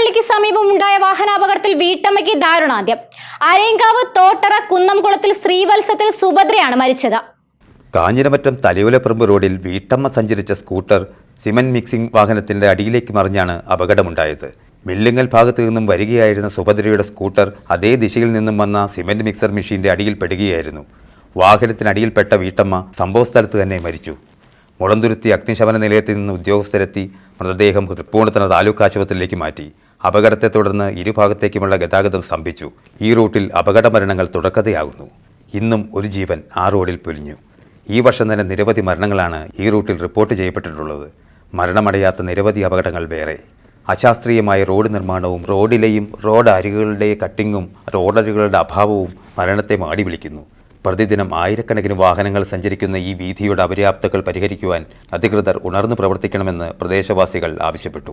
പള്ളിക്ക് സമീപം ഉണ്ടായ വാഹനാപകടത്തിൽ വീട്ടമ്മയ്ക്ക് ദാരുണാന്ത്യം. അരയങ്കാവ് തോട്ടറ കുന്നംകുളത്തിൽ ശ്രീവത്സത്തിൽ സുഭദ്രയാണ് മരിച്ചത്. കാഞ്ഞിരമറ്റം തലയോലപ്പറമ്പ് റോഡിൽ വീട്ടമ്മ സഞ്ചരിച്ച സ്കൂട്ടർ സിമന്റ് മിക്സിംഗ് വാഹനത്തിന്റെ അടിയിലേക്ക് മറിഞ്ഞാണ് അപകടമുണ്ടായത്. മില്ലിങ്ങൽ ഭാഗത്തു നിന്നും വരികയായിരുന്ന സുഭദ്രയുടെ സ്കൂട്ടർ അതേ ദിശയിൽ നിന്നും വന്ന സിമന്റ് മിക്സർ മെഷീന്റെ അടിയിൽ പെടുകയായിരുന്നു. വാഹനത്തിനടിയിൽപ്പെട്ട വീട്ടമ്മ സംഭവസ്ഥലത്ത് തന്നെ മരിച്ചു. മുളന്തുരുത്തി അഗ്നിശമന നിലയത്തിൽ നിന്ന് ഉദ്യോഗസ്ഥരെത്തി മൃതദേഹം തൃപ്പൂണിത്തറ താലൂക്ക് ആശുപത്രിയിലേക്ക് മാറ്റി. അപകടത്തെ തുടർന്ന് ഇരുഭാഗത്തേക്കുമുള്ള ഗതാഗതം സ്തംഭിച്ചു. ഈ റൂട്ടിൽ അപകട മരണങ്ങൾ തുടക്കതയാകുന്നു. ഇന്നും ഒരു ജീവൻ ആ റോഡിൽ പൊലിഞ്ഞു. ഈ വർഷം തന്നെ നിരവധി മരണങ്ങളാണ് ഈ റൂട്ടിൽ റിപ്പോർട്ട് ചെയ്യപ്പെട്ടിട്ടുള്ളത്. മരണമടയാത്ത നിരവധി അപകടങ്ങൾ വേറെ. അശാസ്ത്രീയമായ റോഡ് നിർമ്മാണവും റോഡിലെയും റോഡ് അരികുകളുടെ കട്ടിങ്ങും റോഡരികളുടെ അഭാവവും മരണത്തെ മാടി വിളിക്കുന്നു. പ്രതിദിനം ആയിരക്കണക്കിന് വാഹനങ്ങൾ സഞ്ചരിക്കുന്ന ഈ വീതിയുടെ അപര്യാപ്തകൾ പരിഹരിക്കുവാൻ അധികൃതർ ഉണർന്നു പ്രവർത്തിക്കണമെന്ന് പ്രദേശവാസികൾ ആവശ്യപ്പെട്ടു.